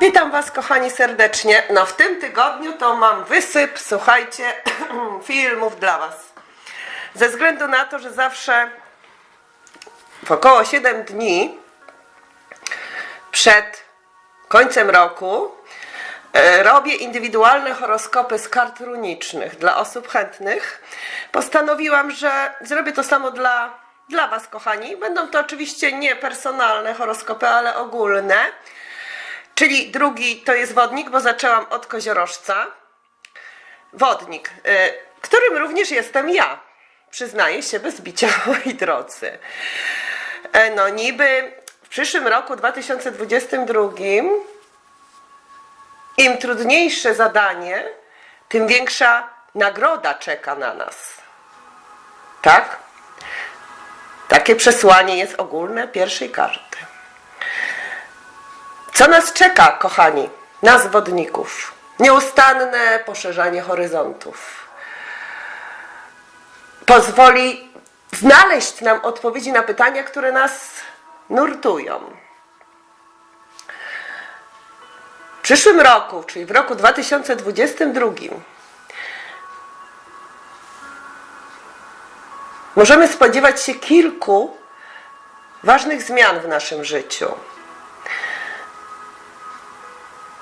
Witam Was, kochani, serdecznie. No, w tym tygodniu to mam wysyp, słuchajcie, filmów dla Was. Ze względu na to, że zawsze w około 7 dni przed końcem roku e, robię indywidualne horoskopy z kart runicznych dla osób chętnych. Postanowiłam, że zrobię to samo dla, dla Was, kochani. Będą to oczywiście nie personalne horoskopy, ale ogólne. Czyli drugi to jest wodnik, bo zaczęłam od koziorożca. Wodnik, y, którym również jestem ja. Przyznaję się bez bicia, moi drodzy. E, No niby w przyszłym roku 2022 im trudniejsze zadanie, tym większa nagroda czeka na nas. Tak? Takie przesłanie jest ogólne pierwszej karty. Co nas czeka, kochani, nas wodników? Nieustanne poszerzanie horyzontów. Pozwoli znaleźć nam odpowiedzi na pytania, które nas nurtują. W przyszłym roku, czyli w roku 2022, możemy spodziewać się kilku ważnych zmian w naszym życiu.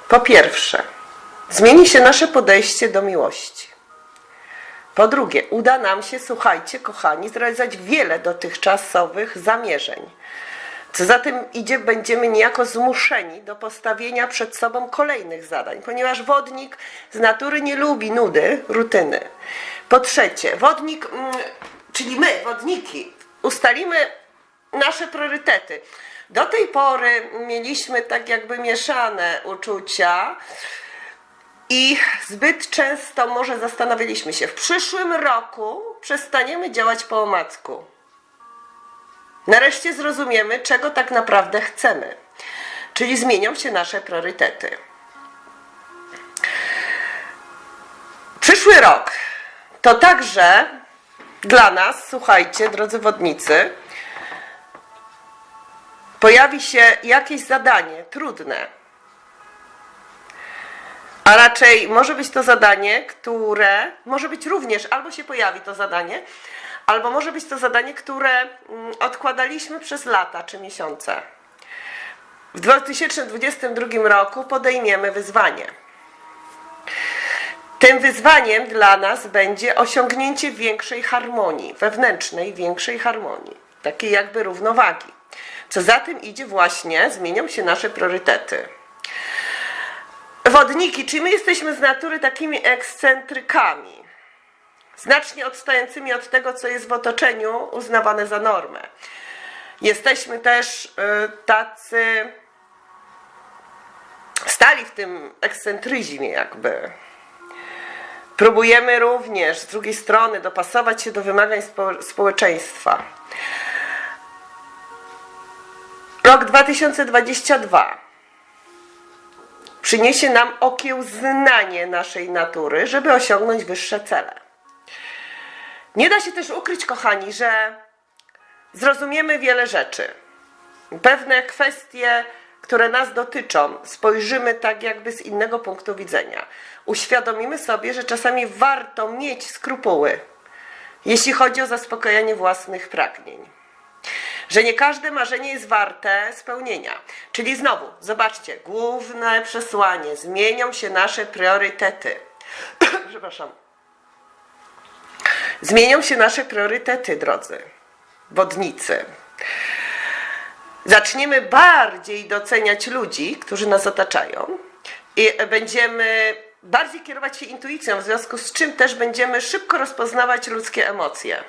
Po pierwsze, zmieni się nasze podejście do miłości. Po drugie, uda nam się, słuchajcie, kochani, zrealizować wiele dotychczasowych zamierzeń. Co za tym idzie, będziemy niejako zmuszeni do postawienia przed sobą kolejnych zadań, ponieważ wodnik z natury nie lubi nudy, rutyny. Po trzecie, wodnik, mm, czyli my, wodniki, ustalimy nasze priorytety. Do tej pory mieliśmy tak jakby mieszane uczucia i zbyt często może zastanawialiśmy się, w przyszłym roku przestaniemy działać po omacku. Nareszcie zrozumiemy, czego tak naprawdę chcemy. Czyli zmienią się nasze priorytety. Przyszły rok to także dla nas, słuchajcie, drodzy wodnicy, pojawi się jakieś zadanie trudne. A raczej może być to zadanie, które może być również, albo się pojawi to zadanie, albo może być to zadanie, które mm, odkładaliśmy przez lata czy miesiące. W 2022 roku podejmiemy wyzwanie. Tym wyzwaniem dla nas będzie osiągnięcie większej harmonii, wewnętrznej większej harmonii, takiej jakby równowagi. Co za tym idzie właśnie, zmienią się nasze priorytety. Wodniki, czyli my jesteśmy z natury takimi ekscentrykami, znacznie odstającymi od tego, co jest w otoczeniu uznawane za normę. Jesteśmy też y, tacy stali w tym ekscentryzmie jakby. Próbujemy również z drugiej strony dopasować się do wymagań spo, społeczeństwa. Rok 2022 przyniesie nam okiełznanie naszej natury, żeby osiągnąć wyższe cele. Nie da się też ukryć, kochani, że zrozumiemy wiele rzeczy. Pewne kwestie, które nas dotyczą, spojrzymy tak jakby z innego punktu widzenia. Uświadomimy sobie, że czasami warto mieć skrupuły, jeśli chodzi o zaspokojenie własnych pragnień że nie każde marzenie jest warte spełnienia. Czyli znowu, zobaczcie, główne przesłanie, zmienią się nasze priorytety. Przepraszam. Zmienią się nasze priorytety, drodzy wodnicy. Zaczniemy bardziej doceniać ludzi, którzy nas otaczają i będziemy bardziej kierować się intuicją, w związku z czym też będziemy szybko rozpoznawać ludzkie emocje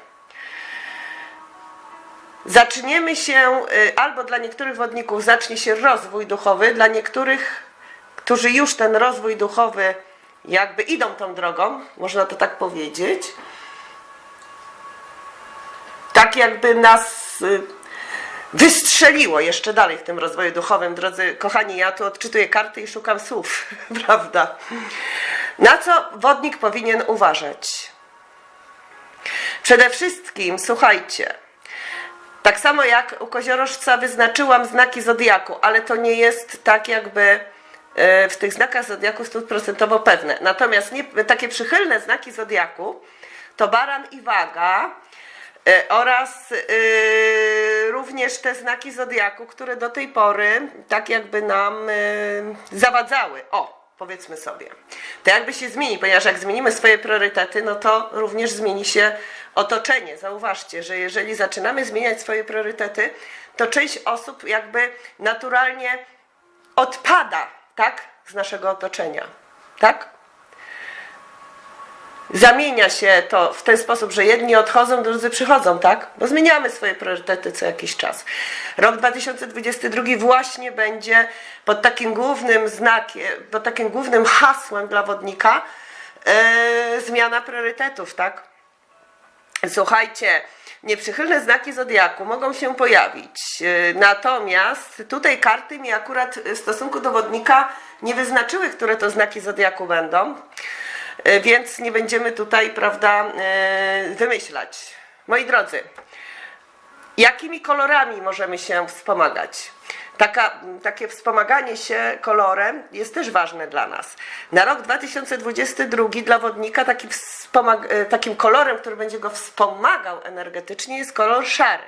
zaczniemy się, y, albo dla niektórych wodników zacznie się rozwój duchowy, dla niektórych, którzy już ten rozwój duchowy jakby idą tą drogą, można to tak powiedzieć, tak jakby nas y, wystrzeliło jeszcze dalej w tym rozwoju duchowym. Drodzy kochani, ja tu odczytuję karty i szukam słów, prawda? Na co wodnik powinien uważać? Przede wszystkim, słuchajcie, tak samo jak u koziorożca wyznaczyłam znaki zodiaku, ale to nie jest tak jakby e, w tych znakach zodiaku stuprocentowo pewne. Natomiast nie, takie przychylne znaki zodiaku to baran i waga e, oraz e, również te znaki zodiaku, które do tej pory tak jakby nam e, zawadzały. O, powiedzmy sobie. To jakby się zmieni, ponieważ jak zmienimy swoje priorytety, no to również zmieni się otoczenie. Zauważcie, że jeżeli zaczynamy zmieniać swoje priorytety, to część osób jakby naturalnie odpada, tak, z naszego otoczenia, tak? Zamienia się to w ten sposób, że jedni odchodzą, drudzy przychodzą, tak? Bo zmieniamy swoje priorytety co jakiś czas. Rok 2022 właśnie będzie pod takim głównym znakiem, pod takim głównym hasłem dla wodnika e, zmiana priorytetów, tak? Słuchajcie, nieprzychylne znaki zodiaku mogą się pojawić. Yy, Natomiast tutaj karty mi akurat w stosunku do wodnika nie wyznaczyły, które to znaki zodiaku będą. Yy, Więc nie będziemy tutaj, prawda, yy, wymyślać. Moi drodzy, jakimi kolorami możemy się wspomagać? Taka, takie wspomaganie się kolorem jest też ważne dla nas. Na rok 2022 dla wodnika taki wspomag- e, takim kolorem, który będzie go wspomagał energetycznie jest kolor szary.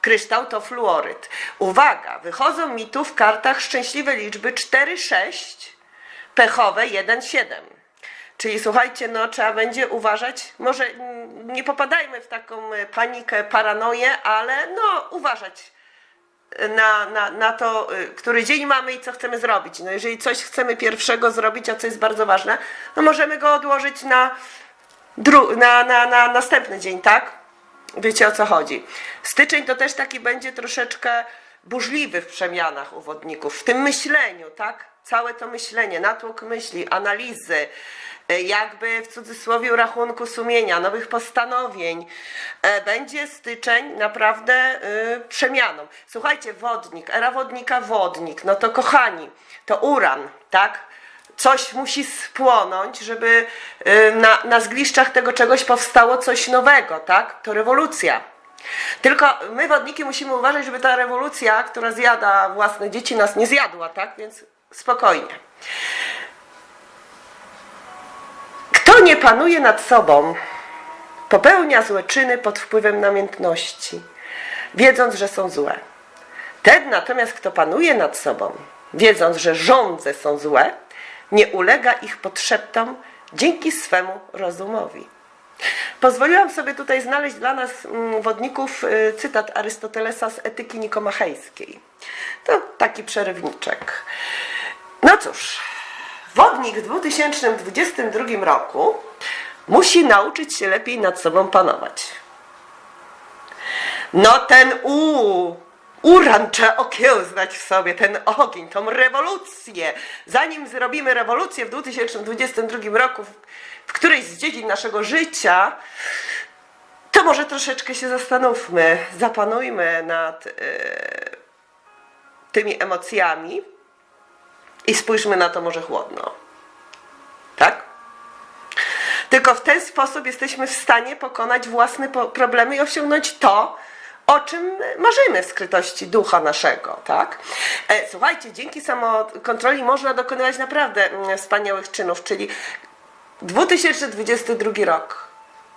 Kryształ to fluoryt. Uwaga, wychodzą mi tu w kartach szczęśliwe liczby 4, 6, pechowe 1, 7. Czyli słuchajcie, no trzeba będzie uważać, może nie popadajmy w taką e, panikę, paranoję, ale no uważać na, na, na to, y, który dzień mamy i co chcemy zrobić. No jeżeli coś chcemy pierwszego zrobić, a co jest bardzo ważne, no możemy go odłożyć na, dru- na, na, na następny dzień, tak? Wiecie o co chodzi. Styczeń to też taki będzie troszeczkę burzliwy w przemianach u wodników, w tym myśleniu, tak? Całe to myślenie, natłok myśli, analizy, jakby w cudzysłowie rachunku sumienia, nowych postanowień. E, Będzie styczeń naprawdę y, przemianą. Słuchajcie, wodnik, era wodnika, wodnik, no to kochani, to uran, tak? Coś musi spłonąć, żeby na, na zgliszczach tego czegoś powstało coś nowego, tak? To rewolucja. Tylko my, wodniki, musimy uważać, żeby ta rewolucja, która zjada własne dzieci, nas nie zjadła, tak? Więc spokojnie. Kto nie panuje nad sobą, popełnia złe czyny pod wpływem namiętności, wiedząc, że są złe. Ten natomiast, kto panuje nad sobą, wiedząc, że żądze są złe, nie ulega ich podszeptom dzięki swemu rozumowi. Pozwoliłam sobie tutaj znaleźć dla nas mm, wodników y, cytat Arystotelesa z Etyki Nikomachejskiej. To taki przerywniczek. No cóż, w 2022 roku musi nauczyć się lepiej nad sobą panować. No ten u, uran trzeba okiełznać w sobie, ten ogień, tą rewolucję. Zanim zrobimy rewolucję w 2022 roku w, którejś z dziedzin naszego życia, to może troszeczkę się zastanówmy, zapanujmy nad e, tymi emocjami i spójrzmy na to może chłodno. Tak? Tylko w ten sposób jesteśmy w stanie pokonać własne problemy i osiągnąć to, o czym marzymy w skrytości ducha naszego, tak? E, słuchajcie, dzięki samokontroli można dokonywać naprawdę mm, wspaniałych czynów, czyli 2022 rok.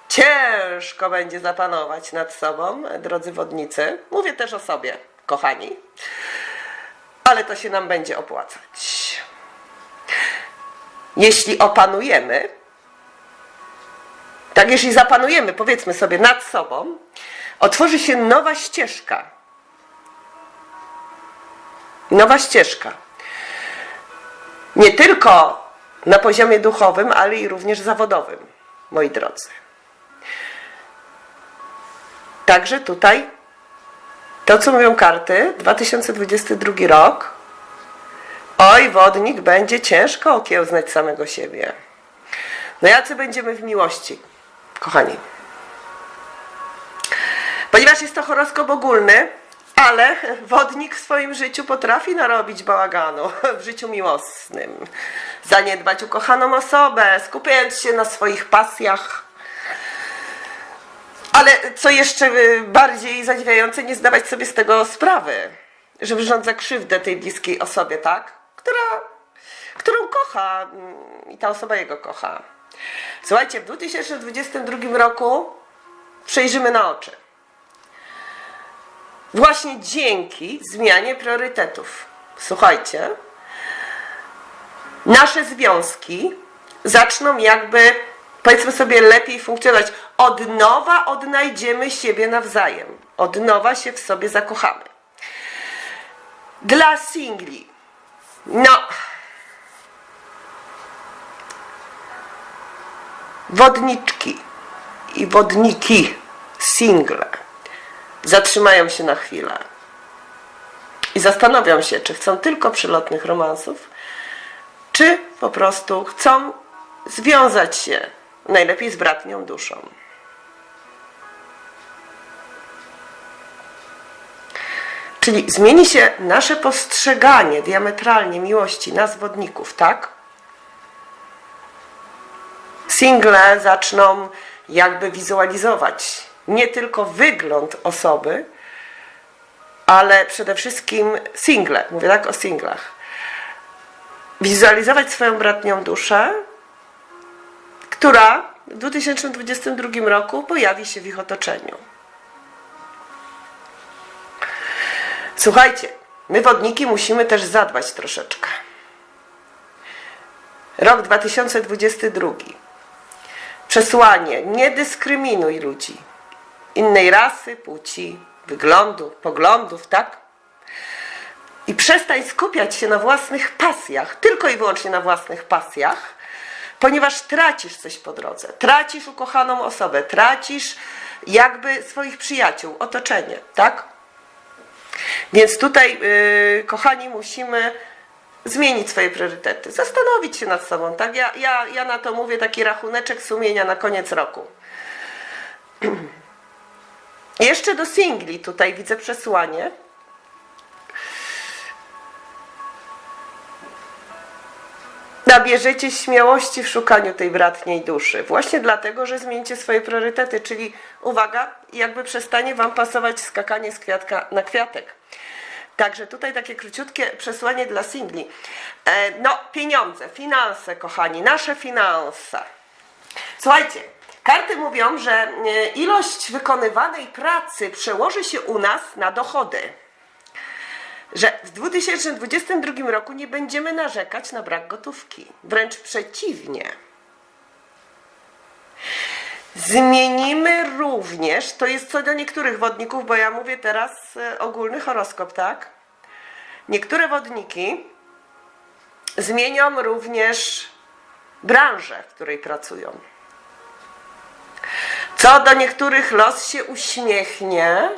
Ciężko będzie zapanować nad sobą, drodzy wodnicy. Mówię też o sobie, kochani. Ale to się nam będzie opłacać. Jeśli opanujemy, tak, jeśli zapanujemy, powiedzmy sobie, nad sobą, otworzy się nowa ścieżka. Nowa ścieżka. Nie tylko na poziomie duchowym, ale i również zawodowym, moi drodzy. Także tutaj to, co mówią karty, 2022 rok. Oj, wodnik będzie ciężko okiełznać samego siebie. No jacy będziemy w miłości, kochani? Ponieważ jest to horoskop ogólny, ale wodnik w swoim życiu potrafi narobić bałaganu w życiu miłosnym. Zaniedbać ukochaną osobę, skupiając się na swoich pasjach. Ale co jeszcze y, bardziej zadziwiające, nie zdawać sobie z tego sprawy, że wyrządza krzywdę tej bliskiej osobie, tak? Która, którą kocha mm, i ta osoba jego kocha. Słuchajcie, w 2022 roku przejrzymy na oczy. Właśnie dzięki zmianie priorytetów. Słuchajcie, nasze związki zaczną jakby, powiedzmy sobie, lepiej funkcjonować. Od nowa odnajdziemy siebie nawzajem. Od nowa się w sobie zakochamy. Dla singli. No. Wodniczki i wodniki, single, zatrzymają się na chwilę i zastanowią się, czy chcą tylko przylotnych romansów, czy po prostu chcą związać się najlepiej z bratnią duszą. Czyli zmieni się nasze postrzeganie diametralnie miłości nas wodników, tak? Single zaczną jakby wizualizować nie tylko wygląd osoby, ale przede wszystkim single, mówię tak o singlach. Wizualizować swoją bratnią duszę, która w 2022 roku pojawi się w ich otoczeniu. Słuchajcie, my wodniki musimy też zadbać troszeczkę. Rok 2022. Przesłanie: nie dyskryminuj ludzi innej rasy, płci, wyglądu, poglądów, tak? I przestań skupiać się na własnych pasjach, tylko i wyłącznie na własnych pasjach, ponieważ tracisz coś po drodze. Tracisz ukochaną osobę, tracisz jakby swoich przyjaciół, otoczenie, tak? Więc tutaj, yy, kochani, musimy zmienić swoje priorytety, zastanowić się nad sobą. Tak? Ja, ja, ja na to mówię taki rachuneczek sumienia na koniec roku. Jeszcze do singli tutaj widzę przesłanie. Nabierzecie śmiałości w szukaniu tej bratniej duszy. Właśnie dlatego, że zmienicie swoje priorytety, czyli uwaga, jakby przestanie Wam pasować skakanie z kwiatka na kwiatek. Także tutaj takie króciutkie przesłanie dla singli. E, no, pieniądze, finanse, kochani, nasze finanse. Słuchajcie, karty mówią, że e, ilość wykonywanej pracy przełoży się u nas na dochody. Że w 2022 roku nie będziemy narzekać na brak gotówki. Wręcz przeciwnie. Zmienimy również, to jest co do niektórych wodników, bo ja mówię teraz e, ogólny horoskop, tak? Niektóre wodniki zmienią również branżę, w której pracują. Co do niektórych los się uśmiechnie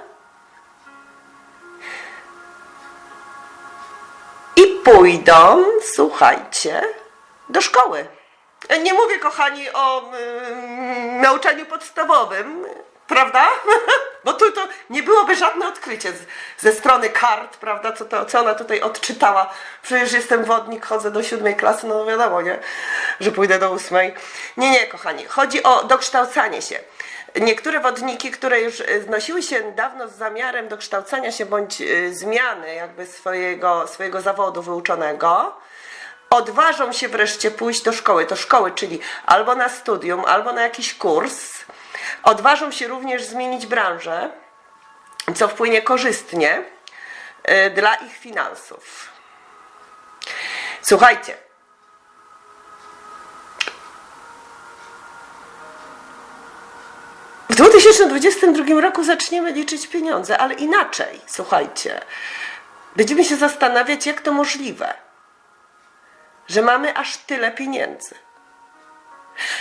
i pójdą, słuchajcie, do szkoły. Nie mówię, kochani, o mm, nauczaniu podstawowym, prawda? Bo tu to nie byłoby żadne odkrycie z, ze strony kart, prawda? Co, to, co ona tutaj odczytała. Przecież jestem wodnik, chodzę do siódmej klasy, no wiadomo, nie? Że pójdę do ósmej. Nie, nie, kochani. Chodzi o dokształcanie się. Niektóre wodniki, które już y, znosiły się dawno z zamiarem dokształcania się bądź y, zmiany jakby swojego, swojego zawodu wyuczonego, odważą się wreszcie pójść do szkoły, do szkoły, czyli albo na studium, albo na jakiś kurs, odważą się również zmienić branżę, co wpłynie korzystnie y, dla ich finansów. Słuchajcie. 2022 roku zaczniemy liczyć pieniądze, ale inaczej, słuchajcie. Będziemy się zastanawiać, jak to możliwe że mamy aż tyle pieniędzy.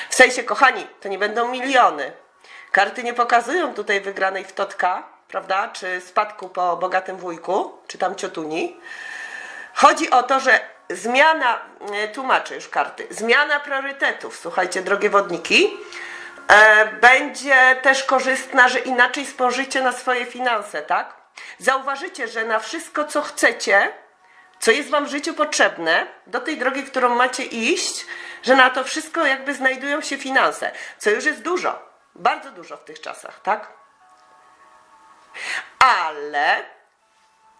W sensie, kochani, to nie będą miliony. Karty nie pokazują tutaj wygranej w totka, prawda, czy spadku po bogatym wujku, czy tam ciotuni. Chodzi o to, że zmiana, e, tłumaczę już karty, zmiana priorytetów, słuchajcie, drogie wodniki, będzie też korzystna, że inaczej spojrzycie na swoje finanse, tak? Zauważycie, że na wszystko, co chcecie, co jest Wam w życiu potrzebne, do tej drogi, którą macie iść, że na to wszystko jakby znajdują się finanse, co już jest dużo, bardzo dużo w tych czasach, tak? Ale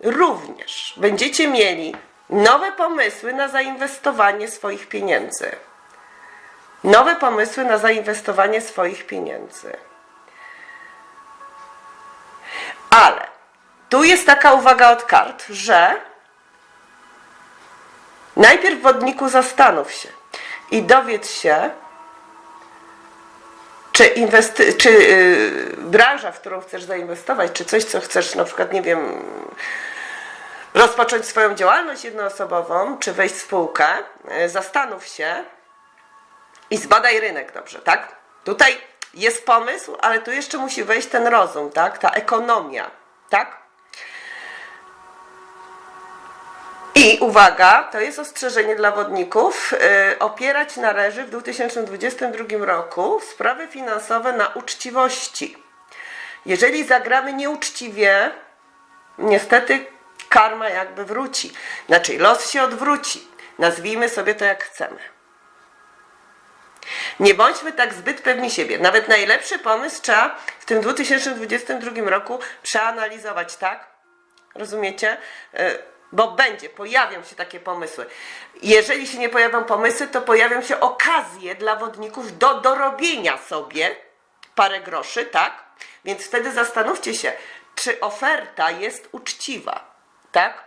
również będziecie mieli nowe pomysły na zainwestowanie swoich pieniędzy. Nowe pomysły na zainwestowanie swoich pieniędzy. Ale tu jest taka uwaga od kart, że najpierw wodniku zastanów się i dowiedz się, czy, inwesty- czy yy, branża, w którą chcesz zainwestować, czy coś, co chcesz, na przykład, nie wiem, rozpocząć swoją działalność jednoosobową, czy wejść w spółkę, yy, zastanów się i zbadaj rynek dobrze, tak? Tutaj jest pomysł, ale tu jeszcze musi wejść ten rozum, tak? Ta ekonomia, tak? I uwaga, to jest ostrzeżenie dla wodników. Yy, opierać należy w 2022 roku sprawy finansowe na uczciwości. Jeżeli zagramy nieuczciwie, niestety karma jakby wróci. Znaczy, los się odwróci. Nazwijmy sobie to jak chcemy. Nie bądźmy tak zbyt pewni siebie. Nawet najlepszy pomysł trzeba w tym 2022 roku przeanalizować, tak? Rozumiecie? Y, Bo będzie, pojawią się takie pomysły. Jeżeli się nie pojawią pomysły, to pojawią się okazje dla wodników do dorobienia sobie parę groszy, tak? Więc wtedy zastanówcie się, czy oferta jest uczciwa, tak?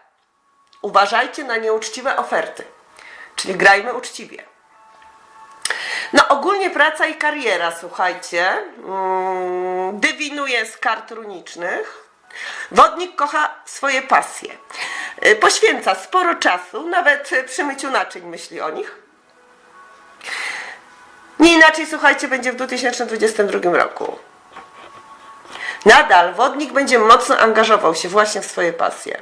Uważajcie na nieuczciwe oferty. Czyli grajmy uczciwie. No ogólnie praca i kariera, słuchajcie, mm, dywinuje z kart runicznych. Wodnik kocha swoje pasje. Y, Poświęca sporo czasu, nawet y, przy myciu naczyń myśli o nich. Nie inaczej, słuchajcie, będzie w 2022 roku. Nadal wodnik będzie mocno angażował się właśnie w swoje pasje.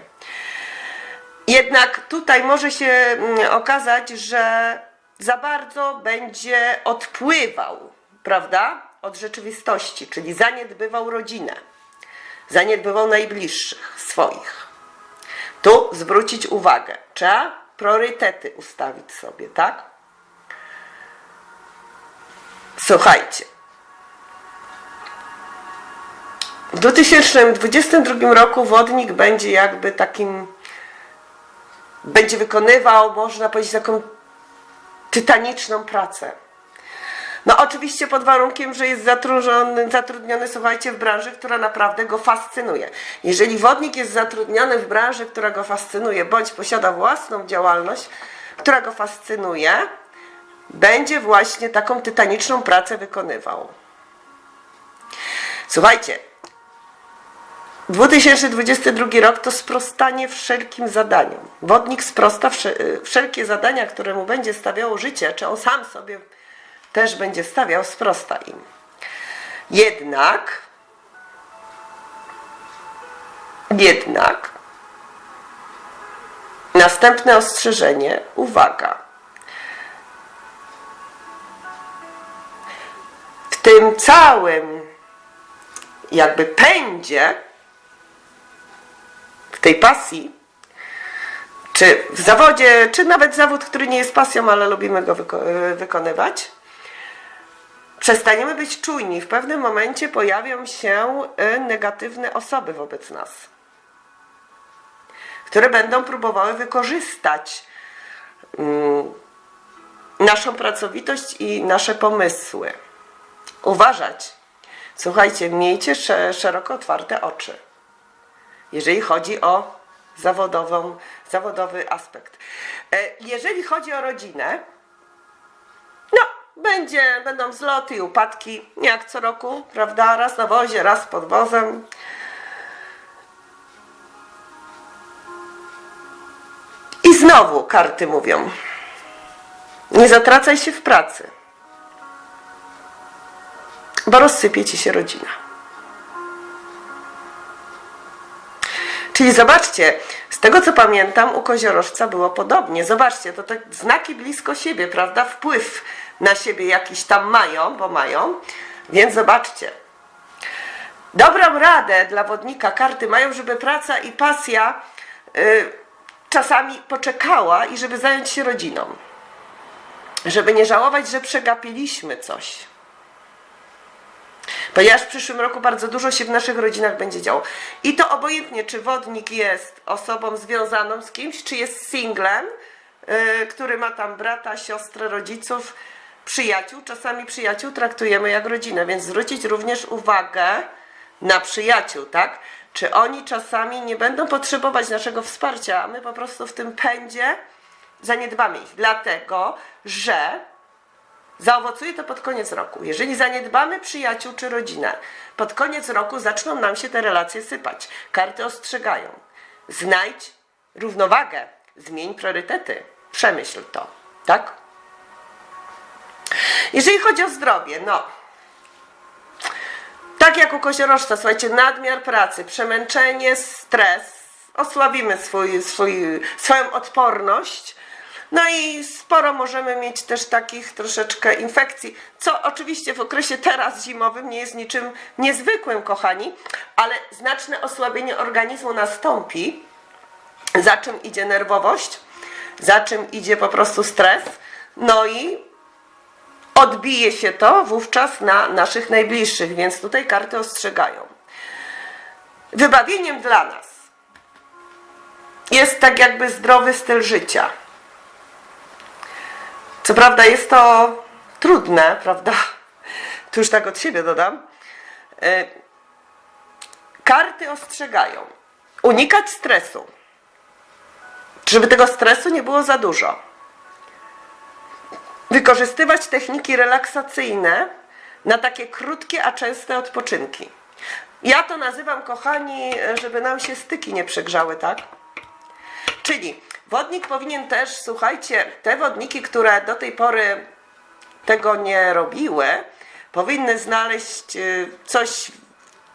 Jednak tutaj może się mm, okazać, że za bardzo będzie odpływał, prawda, od rzeczywistości, czyli zaniedbywał rodzinę, zaniedbywał najbliższych swoich. Tu zwrócić uwagę, trzeba priorytety ustawić sobie, tak? Słuchajcie. W 2022 roku wodnik będzie jakby takim, będzie wykonywał, można powiedzieć, taką tytaniczną pracę. No oczywiście pod warunkiem, że jest zatrudniony, zatrudniony, słuchajcie, w branży, która naprawdę go fascynuje. Jeżeli wodnik jest zatrudniony w branży, która go fascynuje, bądź posiada własną działalność, która go fascynuje, będzie właśnie taką tytaniczną pracę wykonywał. Słuchajcie, 2022 rok to sprostanie wszelkim zadaniom. Wodnik sprosta wsze- wszelkie zadania, które mu będzie stawiało życie, czy on sam sobie też będzie stawiał, sprosta im. Jednak, jednak, następne ostrzeżenie, uwaga. W tym całym jakby pędzie w tej pasji, czy w zawodzie, czy nawet zawód, który nie jest pasją, ale lubimy go wyko- e, wykonywać, przestaniemy być czujni. W pewnym momencie pojawią się e, negatywne osoby wobec nas, które będą próbowały wykorzystać mm, naszą pracowitość i nasze pomysły. Uważać. Słuchajcie, miejcie sze- szeroko otwarte oczy jeżeli chodzi o zawodową, zawodowy aspekt. E, Jeżeli chodzi o rodzinę, no, będzie, będą zloty i upadki, jak co roku, prawda? Raz na wozie, raz pod wozem. I znowu karty mówią: nie zatracaj się w pracy, bo rozsypie ci się rodzina. Czyli zobaczcie, z tego co pamiętam, u koziorożca było podobnie. Zobaczcie, to te znaki blisko siebie, prawda? Wpływ na siebie jakiś tam mają, bo mają. Więc zobaczcie. Dobrą radę dla wodnika karty mają, żeby praca i pasja y, czasami poczekała i żeby zająć się rodziną. Żeby nie żałować, że przegapiliśmy coś. Ponieważ w przyszłym roku bardzo dużo się w naszych rodzinach będzie działo. I to obojętnie, czy wodnik jest osobą związaną z kimś, czy jest singlem, yy, który ma tam brata, siostrę, rodziców, przyjaciół. Czasami przyjaciół traktujemy jak rodzinę, więc zwrócić również uwagę na przyjaciół, tak? Czy oni czasami nie będą potrzebować naszego wsparcia, a my po prostu w tym pędzie zaniedbamy ich, dlatego że Zaowocuje to pod koniec roku. Jeżeli zaniedbamy przyjaciół czy rodzinę, pod koniec roku zaczną nam się te relacje sypać. Karty ostrzegają. Znajdź równowagę, zmień priorytety, przemyśl to, tak? Jeżeli chodzi o zdrowie, no. Tak jak u koziorożca, słuchajcie, nadmiar pracy, przemęczenie, stres, osłabimy swój, swój, swoją odporność. No i sporo możemy mieć też takich troszeczkę infekcji, co oczywiście w okresie teraz zimowym nie jest niczym niezwykłym, kochani, ale znaczne osłabienie organizmu nastąpi, za czym idzie nerwowość, za czym idzie po prostu stres, no i odbije się to wówczas na naszych najbliższych, więc tutaj karty ostrzegają. Wybawieniem dla nas jest tak jakby zdrowy styl życia. Co prawda jest to trudne, prawda? Tu już tak od siebie dodam. E, Karty ostrzegają. Unikać stresu. Żeby tego stresu nie było za dużo. Wykorzystywać techniki relaksacyjne na takie krótkie, a częste odpoczynki. Ja to nazywam, kochani, żeby nam się styki nie przegrzały, tak? Czyli wodnik powinien też, słuchajcie, te wodniki, które do tej pory tego nie robiły, powinny znaleźć y, coś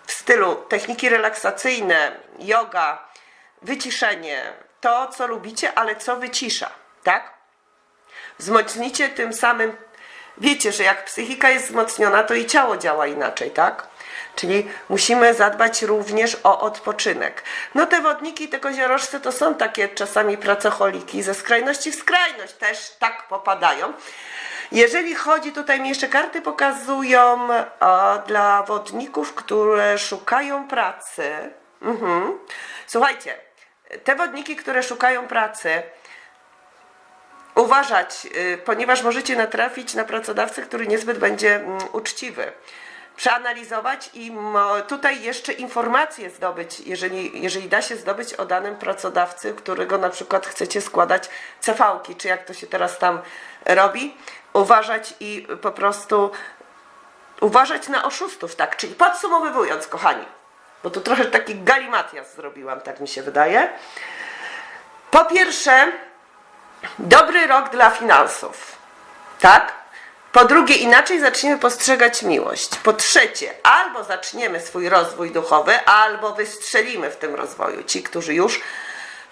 w stylu techniki relaksacyjne, yoga, wyciszenie, to co lubicie, ale co wycisza, tak? Wzmocnicie tym samym, wiecie, że jak psychika jest wzmocniona, to i ciało działa inaczej, tak? Czyli musimy zadbać również o odpoczynek. No te wodniki, te koziorożce to są takie czasami pracocholiki, ze skrajności w skrajność też tak popadają. Jeżeli chodzi, tutaj mi jeszcze karty pokazują a, dla wodników, które szukają pracy. Mhm. Słuchajcie, te wodniki, które szukają pracy, uważać, y, ponieważ możecie natrafić na pracodawcę, który niezbyt będzie mm, uczciwy. Przeanalizować i tutaj jeszcze informacje zdobyć, jeżeli, jeżeli da się zdobyć o danym pracodawcy, którego na przykład chcecie składać CV-ki, czy jak to się teraz tam robi, uważać i po prostu uważać na oszustów, tak? Czyli podsumowując, kochani, bo tu trochę taki galimatias zrobiłam, tak mi się wydaje. Po pierwsze, dobry rok dla finansów. Tak? Po drugie, inaczej zaczniemy postrzegać miłość. Po trzecie, albo zaczniemy swój rozwój duchowy, albo wystrzelimy w tym rozwoju. Ci, którzy już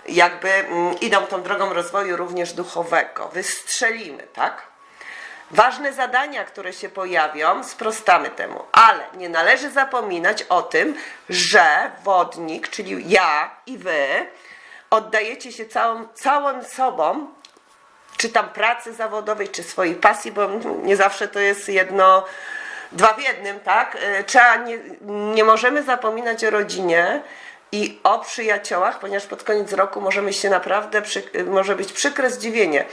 jakby mm, idą tą drogą rozwoju również duchowego. Wystrzelimy, tak? Ważne zadania, które się pojawią, sprostamy temu, ale nie należy zapominać o tym, że wodnik, czyli ja i wy, oddajecie się całą, całym sobą, czy tam pracy zawodowej, czy swojej pasji, bo nie zawsze to jest jedno, dwa w jednym, tak? E, Trzeba, nie, nie możemy zapominać o rodzinie i o przyjaciołach, ponieważ pod koniec roku możemy się naprawdę, przy, może być przykre zdziwienie.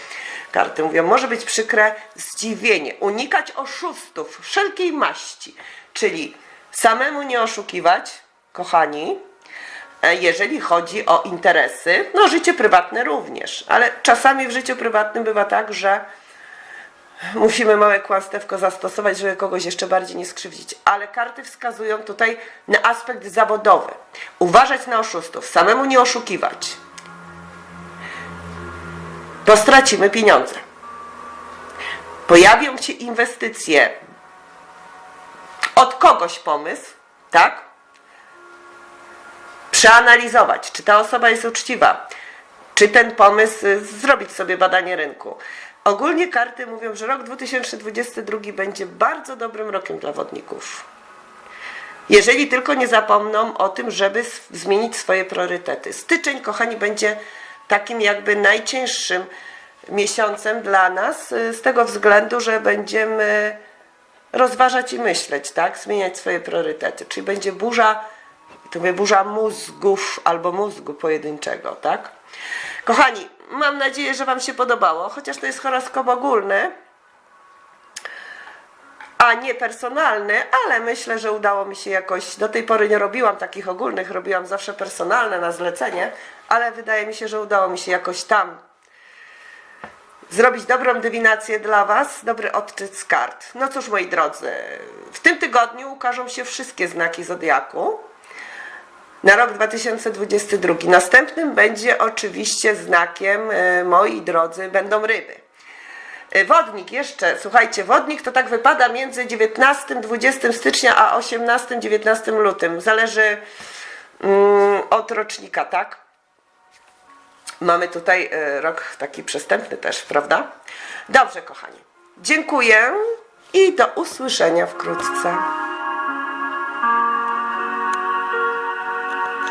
Karty mówią, może być przykre zdziwienie. Unikać oszustów wszelkiej maści, czyli samemu nie oszukiwać, kochani, E, jeżeli chodzi o interesy, no życie prywatne również, ale czasami w życiu prywatnym bywa tak, że musimy małe kłamstewko zastosować, żeby kogoś jeszcze bardziej nie skrzywdzić. Ale karty wskazują tutaj na aspekt zawodowy. Uważać na oszustów, samemu nie oszukiwać. Bo stracimy pieniądze. Pojawią się inwestycje od kogoś pomysł, tak? Przeanalizować, czy ta osoba jest uczciwa, czy ten pomysł y, zrobić sobie badanie rynku. Ogólnie karty mówią, że rok 2022 będzie bardzo dobrym rokiem dla wodników. Jeżeli tylko nie zapomną o tym, żeby zmienić swoje priorytety. Styczeń, kochani, będzie takim jakby najcięższym miesiącem dla nas, y, z tego względu, że będziemy rozważać i myśleć, tak? Zmieniać swoje priorytety. Czyli będzie burza, to mówię burza mózgów albo mózgu pojedynczego, tak? Kochani, mam nadzieję, że Wam się podobało, chociaż to jest horoskop ogólny, a nie personalny, ale myślę, że udało mi się jakoś. Do tej pory nie robiłam takich ogólnych, robiłam zawsze personalne na zlecenie, ale wydaje mi się, że udało mi się jakoś tam zrobić dobrą dywinację dla Was, dobry odczyt z kart. No cóż, moi drodzy, w tym tygodniu ukażą się wszystkie znaki zodiaku na rok 2022. Następnym będzie oczywiście znakiem, e, moi drodzy, będą ryby. E, Wodnik jeszcze, słuchajcie, wodnik to tak wypada między 19-20 stycznia a 18-19 lutym. Zależy mm, od rocznika, tak? Mamy tutaj e, rok taki przestępny też, prawda? Dobrze, kochani. Dziękuję i do usłyszenia wkrótce.